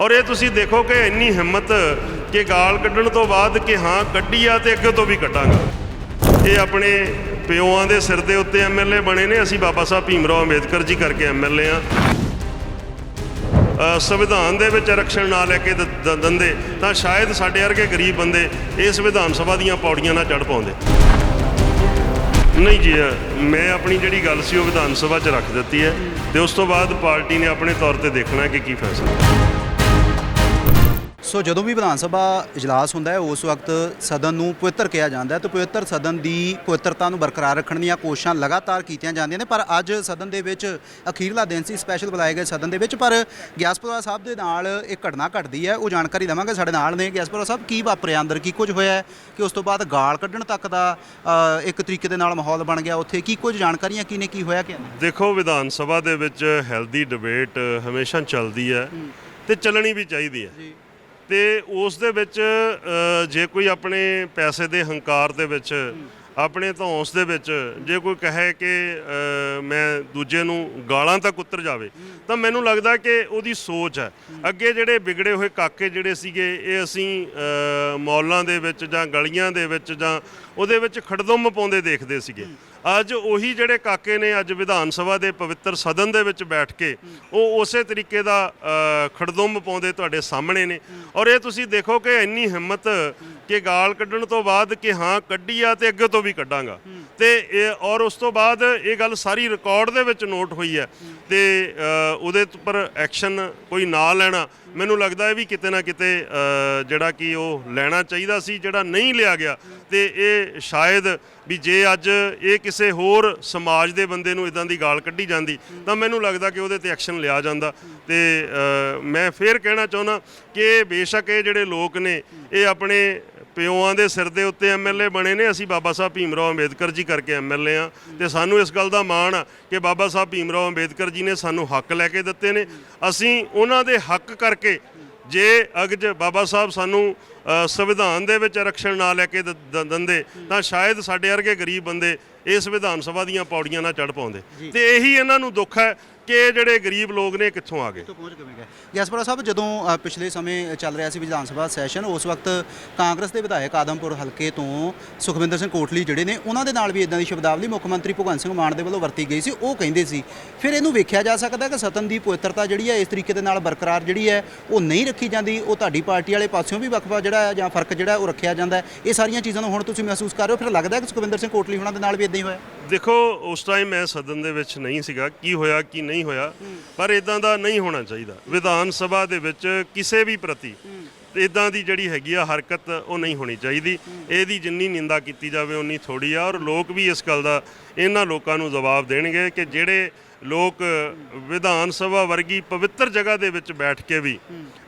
ਔਰ ਇਹ ਤੁਸੀਂ ਦੇਖੋ ਕਿ ਇੰਨੀ ਹਿੰਮਤ ਕਿ ਗਾਲ ਕੱਢਣ ਤੋਂ ਬਾਅਦ ਕਿ ਹਾਂ ਕੱਢੀ ਆ ਤੇ ਅੱਗੇ ਤੋਂ ਵੀ ਕੱਢਾਂਗਾ। ਇਹ ਆਪਣੇ ਪਿਓਆਂ ਦੇ ਸਿਰ ਦੇ ਉੱਤੇ ਐਮਐਲਏ ਬਣੇ ਨੇ। ਅਸੀਂ ਬਾਬਾ ਸਾਹਿਬ ਭੀਮਰਾਓ ਅੰਬੇਦਕਰ ਜੀ ਕਰਕੇ ਐਮਐਲਏ ਆ। ਅ, ਸੰਵਿਧਾਨ ਦੇ ਵਿੱਚ ਆਰਕਸ਼ਣ ਨਾ ਲੈ ਕੇ ਦ- ਦਿੰਦੇ ਤਾਂ ਸ਼ਾਇਦ ਸਾਡੇ ਵਰਗੇ ਗਰੀਬ ਬੰਦੇ ਇਸ ਵਿਧਾਨ ਸਭਾ ਦੀਆਂ ਪੌੜੀਆਂ ਨਾ ਚੜ ਪਾਉਂਦੇ। ਨਹੀਂ ਜੀ ਮੈਂ ਆਪਣੀ ਜਿਹੜੀ ਗੱਲ ਸੀ ਉਹ ਵਿਧਾਨ ਸਭਾ 'ਚ ਰੱਖ ਦਿੱਤੀ ਹੈ ਤੇ ਉਸ ਤੋਂ ਬਾਅਦ ਪਾਰਟੀ ਨੇ ਆਪਣੇ ਤੌਰ ਤੇ ਦੇਖਣਾ ਕਿ ਕੀ ਫੈਸਲਾ। ਸੋ ਜਦੋਂ ਵੀ ਵਿਧਾਨ ਸਭਾ ਇਜਲਾਸ ਹੁੰਦਾ ਹੈ ਉਸ ਵਕਤ ਸਦਨ ਨੂੰ ਪਵਿੱਤਰ ਕਿਹਾ ਜਾਂਦਾ ਹੈ ਤੇ ਪਵਿੱਤਰ ਸਦਨ ਦੀ ਪਵਿੱਤਰਤਾ ਨੂੰ ਬਰਕਰਾਰ ਰੱਖਣ ਦੀਆਂ ਕੋਸ਼ਿਸ਼ਾਂ ਲਗਾਤਾਰ ਕੀਤੀਆਂ ਜਾਂਦੀਆਂ ਨੇ। ਪਰ ਅੱਜ ਸਦਨ ਦੇ ਵਿੱਚ ਅਖੀਰਲਾ ਦਿਨ ਸੀ ਸਪੈਸ਼ਲ ਬੁਲਾਏ ਗਏ ਸਦਨ ਦੇ ਵਿੱਚ। ਪਰ ਗਿਆਸਪੁਰਾ ਸਾਹਿਬ ਦੇ ਨਾਲ ਇੱਕ ਘਟਨਾ ਘਟਦੀ ਹੈ ਉਹ ਜਾਣਕਾਰੀ ਦੇਵਾਂਗੇ ਸਾਡੇ ਨਾਲ ਨੇ। ਗਿਆਸਪੁਰਾ ਸਾਹਿਬ ਕੀ ਵਾਪਰਿਆ ਅੰਦਰ? ਕੀ ਕੁਝ ਹੋਇਆ ਕਿ ਉਸ ਤੋਂ ਬਾਅਦ ਗਾਲ ਕੱਢਣ ਤੱਕ ਦਾ ਇੱਕ ਤਰੀਕੇ ਦੇ ਨਾਲ ਮਾਹੌਲ ਬਣ ਗਿਆ ਉੱਥੇ? ਕੀ ਕੁਝ ਜਾਣਕਾਰੀਆਂ ਕੀ ਨੇ ਕੀ ਹੋਇਆ ਕਿ ਦੇਖੋ ਵਿਧਾਨ ਸਭਾ ਦੇ ਵਿੱਚ ਹੈਲਦੀ ਡਿਬੇਟ ਹਮੇਸ਼ਾ ਚੱਲਦੀ ਹੈ ਤੇ ਚੱਲਣੀ ਵੀ ਚਾਹੀਦੀ ਹੈ। ਤੇ ਉਸ ਦੇ ਵਿੱਚ ਜੇ ਕੋਈ ਆਪਣੇ ਪੈਸੇ ਦੇ ਹੰਕਾਰ ਦੇ ਵਿੱਚ ਆਪਣੇ ਧੌਂਸ ਦੇ ਵਿੱਚ ਜੇ ਕੋਈ ਕਹੇ ਕਿ ਮੈਂ ਦੂਜੇ ਨੂੰ ਗਾਲਾਂ ਤੱਕ ਉਤਰ ਜਾਵੇ ਤਾਂ ਮੈਨੂੰ ਲੱਗਦਾ ਕਿ ਉਹਦੀ ਸੋਚ ਹੈ। ਅੱਗੇ ਜਿਹੜੇ ਵਿਗੜੇ ਹੋਏ ਕਾਕੇ ਜਿਹੜੇ ਸੀਗੇ ਇਹ ਅਸੀਂ ਮੌਲਾਂ ਦੇ ਵਿੱਚ ਜਾਂ ਗਲੀਆਂ ਦੇ ਵਿੱਚ ਜਾਂ ਉਹਦੇ ਵਿੱਚ ਖੜਦੁੰਮ ਪਾਉਂਦੇ ਦੇਖਦੇ ਸੀਗੇ। ਅੱਜ ਉਹੀ ਜਿਹੜੇ ਕਾਕੇ ਨੇ ਅੱਜ ਵਿਧਾਨ ਸਭਾ ਦੇ ਪਵਿੱਤਰ ਸਦਨ ਦੇ ਵਿੱਚ ਬੈਠ ਕੇ ਉਹ ਉਸੇ ਤਰੀਕੇ ਦਾ ਅ, ਪਾਉਂਦੇ ਤੁਹਾਡੇ ਸਾਹਮਣੇ ਨੇ। ਔਰ ਇਹ ਤੁਸੀਂ ਦੇਖੋ ਕਿ ਇੰਨੀ ਹਿੰਮਤ ਕਿ ਗਾਲ ਕੱਢਣ ਤੋਂ ਬਾਅਦ ਕਿ ਹਾਂ ਕੱਢੀ ਆ ਤੇ ਅੱਗੇ ਤੋਂ ਵੀ ਕੱਢਾਂਗਾ। ਤੇ ਇਹ ਔਰ ਉਸ ਤੋਂ ਬਾਅਦ ਇਹ ਗੱਲ ਸਾਰੀ ਰਿਕਾਰਡ ਦੇ ਵਿੱਚ ਨੋਟ ਹੋਈ ਹੈ। ਤੇ ਉਹਦੇ ਉੱਪਰ ਐਕਸ਼ਨ ਕੋਈ ਨਾ ਲੈਣਾ, ਮੈਨੂੰ ਲੱਗਦਾ ਹੈ ਵੀ ਕਿਤੇ ਨਾ ਕਿਤੇ ਜਿਹੜਾ ਕਿ ਉਹ ਲੈਣਾ ਚਾਹੀਦਾ ਸੀ, ਜਿਹੜਾ ਨਹੀਂ ਲਿਆ ਗਿਆ। ਤੇ ਇਹ ਸ਼ਾਇਦ ਵੀ ਜੇ ਅੱਜ ਇਹ ਕਿਸੇ ਹੋਰ ਸਮਾਜ ਦੇ ਬੰਦੇ ਨੂੰ ਇਦਾਂ ਦੀ ਗਾਲ ਕੱਢੀ ਜਾਂਦੀ, ਤਾਂ ਮੈਨੂੰ ਲੱਗਦਾ ਕਿ ਉਹਦੇ ਤੇ ਐਕਸ਼ਨ ਲਿਆ ਜਾਂਦਾ। ਤੇ ਮੈਂ ਫੇਰ ਕਹਿਣਾ ਚਾਹੁੰਦਾ ਕਿ ਬੇਸ਼ੱਕ ਇਹ ਜਿਹੜੇ ਲੋਕ ਨੇ, ਇਹ ਆਪਣੇ ਪਿਓਆਂ ਦੇ ਸਿਰ ਦੇ ਉੱਤੇ ਐਮਐਲਏ ਬਣੇ ਨੇ। ਅਸੀਂ ਬਾਬਾ ਸਾਹਿਬ ਭੀਮਰਾਓ ਅੰਬੇਦਕਰ ਜੀ ਕਰਕੇ ਐਮਐਲਏ ਆ ਤੇ ਸਾਨੂੰ ਇਸ ਗੱਲ ਦਾ ਮਾਣ ਆ ਕਿ ਬਾਬਾ ਸਾਹਿਬ ਭੀਮਰਾਓ ਅੰਬੇਦਕਰ ਜੀ ਨੇ ਸਾਨੂੰ ਹੱਕ ਲੈ ਕੇ ਦਿੱਤੇ ਨੇ। ਅਸੀਂ ਉਹਨਾਂ ਦੇ ਹੱਕ ਕਰਕੇ ਜੇ ਅਗਜ ਬਾਬਾ ਸਾਹਿਬ ਸਾਨੂੰ ਸੰਵਿਧਾਨ ਦੇ ਵਿੱਚ ਆਰਕਸ਼ਣ ਨਾ ਲੈ ਕੇ ਦਿੰਦੇ ਤਾਂ ਸ਼ਾਇਦ ਸਾਡੇ ਵਰਗੇ ਗਰੀਬ ਬੰਦੇ ਇਸ ਵਿਧਾਨ ਸਭਾ ਦੀਆਂ ਪੌੜੀਆਂ ਨਾ ਚੜ ਪਾਉਂਦੇ। ਤੇ ਇਹੀ ਇਹਨਾਂ ਨੂੰ ਦੁੱਖ ਹੈ ਕਿ ਜਿਹੜੇ ਗਰੀਬ ਲੋਕ ਨੇ ਕਿੱਥੋਂ ਆ ਗਏ? ਤੋਂ ਪਹੁੰਚ ਕਿਵੇਂ ਗਏ? ਗਿਆਸਪੁਰਾ ਸਾਹਿਬ ਜਦੋਂ ਅ, ਪਿਛਲੇ ਸਮੇਂ ਚੱਲ ਰਿਹਾ ਸੀ ਵਿਧਾਨ ਸਭਾ ਸੈਸ਼ਨ ਉਸ ਵਕਤ ਕਾਂਗਰਸ ਦੇ ਵਿਧਾਇਕ ਆਦਮਪੁਰ ਹਲਕੇ ਤੋਂ ਸੁਖਵਿੰਦਰ ਸਿੰਘ ਕੋਟਲੀ ਜਿਹੜੇ ਨੇ ਉਹਨਾਂ ਦੇ ਨਾਲ ਵੀ ਇਦਾਂ ਦੀ ਸ਼ਬਦਾਵਲੀ ਮੁੱਖ ਮੰਤਰੀ ਭਗਵੰਤ ਸਿੰਘ ਮਾਨ ਦੇ ਵੱਲੋਂ ਵਰਤੀ ਗਈ ਸੀ। ਉਹ ਕਹਿੰਦੇ ਸੀ ਫਿਰ ਇਹਨੂੰ ਵੇਖਿਆ ਜਾ ਸਕਦਾ ਕਿ ਸਤਨ ਦੀ ਪਵਿੱਤਰਤਾ ਜਿਹੜੀ ਹੈ ਇਸ ਤਰੀਕੇ ਦੇ ਨਾਲ ਬਰਕਰਾਰ ਜਿਹੜੀ ਹੈ ਉਹ ਨਹੀਂ ਰੱਖੀ ਜਾਂਦੀ। ਉਹ ਤੁਹਾਡੀ ਪਾਰਟੀ ਵਾਲੇ ਪਾਸਿਓਂ ਵੀ ਵਕਫਾ ਜਿਹੜਾ ਹੈ ਜਾਂ ਫ਼ਰਕ ਜਿਹੜਾ ਹੈ ਉਹ ਰੱਖਿਆ ਜਾਂਦਾ ਹੈ। ਇਹ ਸਾਰੀਆਂ ਚੀਜ਼ਾਂ ਨੂੰ ਹੁਣ ਤੁਸੀਂ ਮਹਿਸੂਸ ਕਰ ਰਹੇ ਹੋ। ਫਿਰ ਲੱਗਦਾ ਹੈ ਕਿ ਸੁਖਵਿੰਦਰ ਸਿੰਘ ਕੋਟਲੀ ਉਹਨਾਂ ਦੇ ਨਾਲ ਵੀ ਇਦਾਂ ਹੀ ਹੋਇਆ? ਦੇਖੋ ਉਸ ਟਾਈਮ ਮੈਂ ਸਦਨ ਦੇ ਵਿੱਚ ਨਹੀਂ ਸੀਗਾ। ਕੀ ਹੋਇਆ ਕੀ ਨਹੀਂ ਹੋਇਆ ਪਰ ਇਦਾਂ ਦਾ ਨਹੀਂ ਹੋਣਾ ਚਾਹੀਦਾ। ਵਿਧਾਨ ਸਭਾ ਦੇ ਵਿੱਚ ਕਿਸੇ ਵੀ ਪ੍ਰਤੀ ਇਦਾਂ ਦੀ ਜਿਹੜੀ ਹੈਗੀ ਆ ਹਰਕਤ ਉਹ ਨਹੀਂ ਹੋਣੀ ਚਾਹੀਦੀ। ਇਹਦੀ ਜਿੰਨੀ ਨਿੰਦਾ ਕੀਤੀ ਜਾਵੇ ਉਨੀ ਥੋੜੀ ਆ ਔਰ ਲੋਕ ਵੀ ਇਸ ਗੱਲ ਦਾ ਇਹਨਾਂ ਲੋਕਾਂ ਨੂੰ ਜਵਾਬ ਦੇਣਗੇ ਕਿ ਜਿਹੜੇ ਲੋਕ ਵਿਧਾਨ ਸਭਾ ਵਰਗੀ ਪਵਿੱਤਰ ਜਗ੍ਹਾ ਦੇ ਵਿੱਚ ਬੈਠ ਕੇ ਵੀ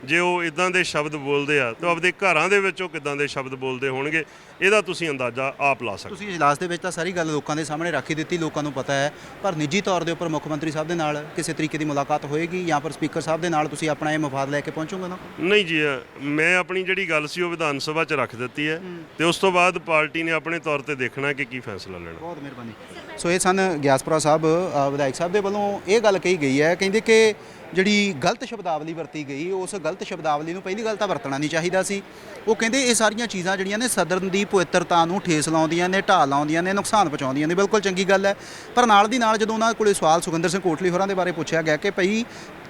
ਜੇ ਉਹ ਇਦਾਂ ਦੇ ਸ਼ਬਦ ਬੋਲਦੇ ਆ ਤਾਂ ਆਪਦੇ ਘਰਾਂ ਦੇ ਵਿੱਚ ਉਹ ਕਿਦਾਂ ਦੇ ਸ਼ਬਦ ਬੋਲਦੇ ਹੋਣਗੇ ਇਹਦਾ ਤੁਸੀਂ ਅੰਦਾਜ਼ਾ ਆਪ ਲਾ ਸਕਦੇ ਤੁਸੀਂ ਇਜਲਾਸ ਦੇ ਵਿੱਚ ਤਾਂ ਸਾਰੀ ਗੱਲ ਲੋਕਾਂ ਦੇ ਸਾਹਮਣੇ ਰੱਖ ਦਿੱਤੀ ਲੋਕਾਂ ਨੂੰ ਪਤਾ ਹੈ। ਪਰ ਨਿੱਜੀ ਤੌਰ ਦੇ ਉੱਪਰ ਮੁੱਖ ਮੰਤਰੀ ਸਾਹਿਬ ਦੇ ਨਾਲ ਕਿਸੇ ਤਰੀਕੇ ਦੀ ਮੁਲਾਕਾਤ ਹੋਏਗੀ ਜਾਂ ਫਿਰ ਸਪੀਕਰ ਸਾਹਿਬ ਦੇ ਨਾਲ ਤੁਸੀਂ ਆਪਣਾ ਇਹ ਮਫਾਦ ਲੈ ਕੇ ਪਹੁੰਚੋਗੇ ਨਾ? ਨਹੀਂ ਜੀ ਮੈਂ ਆਪਣੀ ਜਿਹੜੀ ਗੱਲ ਸੀ ਉਹ ਵਿਧਾਨ ਸਭਾ 'ਚ ਰੱਖ ਦਿੱਤੀ ਹੈ। ਤੇ ਉਸ ਤੋਂ ਬਾਅਦ ਪਾਰਟੀ ਨੇ ਆਪਣੇ ਤੌਰ ਤੇ ਦੇਖਣਾ ਕਿ ਕੀ ਫੈਸਲਾ ਲੈਣਾ। ਬਹੁਤ ਮਿਹਰਬਾਨੀ। ਸੋ ਇਹ ਸਨ ਗਿਆਸਪੁਰਾ ਸਾਹਿਬ ਅ, ਵਿਧਾਇਕ ਸਾਹਿਬ ਦੇ ਵੱਲੋਂ ਇਹ ਗੱਲ ਕਹੀ ਗਈ ਹੈ। ਕਹਿੰਦੇ ਕਿ ਜਿਹੜੀ ਗਲਤ ਸ਼ਬਦਾਵਲੀ ਵਰਤੀ ਗਈ, ਉਸ ਗਲਤ ਸ਼ਬਦਾਵਲੀ ਨੂੰ ਪਹਿਲੀ ਗੱਲ ਤਾਂ ਵਰਤਣਾ ਨਹੀਂ ਚਾਹੀਦਾ ਸੀ। ਉਹ ਕਹਿੰਦੇ ਇਹ ਸਾਰੀਆਂ ਚੀਜ਼ਾਂ ਜਿਹੜੀਆਂ ਨੇ ਸਦਨ ਦੀ ਪਵਿੱਤਰਤਾ ਨੂੰ ਠੇਸ ਲਾਉਂਦੀਆਂ ਨੇ, ਢਾਹ ਲਾਉਂਦੀਆਂ ਨੇ, ਨੁਕਸਾਨ ਪਹੁੰਚਾਉਂਦੀਆਂ ਨੇ। ਬਿਲਕੁਲ ਚੰਗੀ ਗੱਲ ਹੈ। ਪਰ ਨਾਲ ਦੀ ਨਾਲ ਜਦੋਂ ਉਹਨਾਂ ਕੋਲੇ ਸਵਾਲ ਸੁਖਿੰਦਰ ਸਿੰਘ ਕੋਟਲੀ ਹੋਰਾਂ ਦੇ ਬਾਰੇ ਪੁੱਛਿਆ ਗਿਆ ਕਿ ਭਈ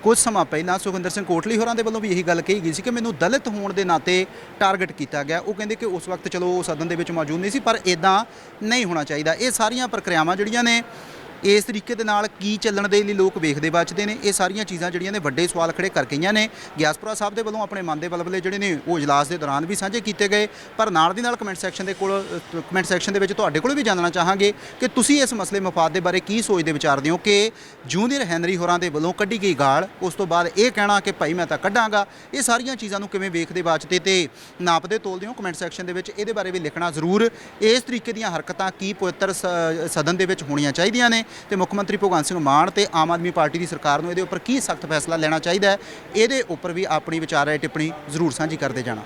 ਕੁਝ ਸਮਾਂ ਪਹਿਲਾਂ ਸੁਖਿੰਦਰ ਸਿੰਘ ਕੋਟਲੀ ਹੋਰਾਂ ਦੇ ਵੱਲੋਂ ਵੀ ਇਹੀ ਗੱਲ ਕਹੀ ਗਈ ਸੀ ਕਿ ਮੈਨੂੰ ਦਲਿਤ ਹੋਣ ਦੇ ਨਾਤੇ ਟਾਰਗੇਟ ਕੀਤਾ ਗਿਆ। ਉਹ ਕਹਿੰਦੇ ਕਿ ਉਸ ਵਕਤ ਚਲੋ ਉਹ ਸਦਨ ਦੇ ਵਿੱਚ ਮੌਜੂਦ ਨਹੀਂ ਸੀ, ਪਰ ਇਦਾਂ ਨਹੀਂ ਹੋਣਾ ਚਾਹੀਦਾ। ਇਹ ਸਾਰੀਆਂ ਪ੍ਰਕਿਰਿਆਵਾਂ ਜਿਹੜੀਆਂ ਨੇ ਇਸ ਤਰੀਕੇ ਦੇ ਨਾਲ ਕੀ ਚੱਲਣ ਦੇ ਲਈ ਲੋਕ ਵੇਖਦੇ ਬਚਦੇ ਨੇ, ਇਹ ਸਾਰੀਆਂ ਚੀਜ਼ਾਂ ਜਿਹੜੀਆਂ ਨੇ ਵੱਡੇ ਸਵਾਲ ਖੜੇ ਕਰ ਗਈਆਂ ਨੇ। ਗਿਆਸਪੁਰਾ ਸਾਹਿਬ ਦੇ ਵੱਲੋਂ ਆਪਣੇ ਮਨ ਦੇ ਬਲਬਲੇ ਜਿਹੜੇ ਨੇ, ਉਹ ਇਜਲਾਸ ਦੇ ਦੌਰਾਨ ਵੀ ਸਾਂਝੇ ਕੀਤੇ ਗਏ। ਪਰ ਨਾਲ ਦੀ ਨਾਲ ਕਮੈਂਟ ਸੈਕਸ਼ਨ ਦੇ ਕੋਲ ਕਮੈਂਟ ਸੈਕਸ਼ਨ ਦੇ ਵਿੱਚ ਤੁਹਾਡੇ ਕੋਲ ਵੀ ਜਾਣਨਾ ਚਾਹਾਂਗੇ ਕਿ ਤੁਸੀਂ ਇਸ ਮਸਲੇ ਮਫਾਦ ਦੇ ਬਾਰੇ ਕੀ ਸੋਚਦੇ ਵਿਚਾਰਦੇ ਹੋ ਕਿ ਜੂਨੀਅਰ ਹੈਨਰੀ ਹੋਰਾਂ ਦੇ ਵੱਲੋਂ ਕੱਢੀ ਗਈ ਗਾਲ, ਉਸ ਤੋਂ ਬਾਅਦ ਇਹ ਕਹਿਣਾ ਕਿ ਭਾਈ ਮੈਂ ਤਾਂ ਕੱਢਾਂਗਾ। ਇਹ ਸਾਰੀਆਂ ਚੀਜ਼ਾਂ ਨੂੰ ਕਿਵੇਂ ਵੇਖਦੇ ਬਾਚਦੇ ਤੇ ਨਾਪਦੇ ਤੋਲਦੇ ਹੋ? ਕਮੈਂਟ ਸੈਕਸ਼ਨ ਦੇ ਵਿੱਚ ਇਹਦੇ ਬਾਰੇ ਵੀ ਲਿਖਣਾ ਜ਼ਰੂਰ। ਇਸ ਤਰੀਕੇ ਦੀਆਂ ਹਰਕਤਾਂ ਕੀ ਪਵਿੱਤਰ ਸਦਨ ਦੇ ਵਿੱਚ ਹੋਣੀਆਂ ਚਾਹੀਦੀਆਂ ਨੇ? ਤੇ ਮੁੱਖ ਮੰਤਰੀ ਭਗਵੰਤ ਸਿੰਘ ਮਾਨ ਤੇ ਆਮ ਆਦਮੀ ਪਾਰਟੀ ਦੀ ਸਰਕਾਰ ਨੂੰ ਇਹਦੇ ਉੱਪਰ ਕੀ ਸਖਤ ਫੈਸਲਾ ਲੈਣਾ ਚਾਹੀਦਾ ਹੈ, ਇਹਦੇ ਉੱਪਰ ਵੀ ਆਪਣੀ ਵਿਚਾਰ ਰਾਏ ਟਿੱਪਣੀ ਜ਼ਰੂਰ ਸਾਂਝੀ ਕਰਦੇ ਜਾਣਾ।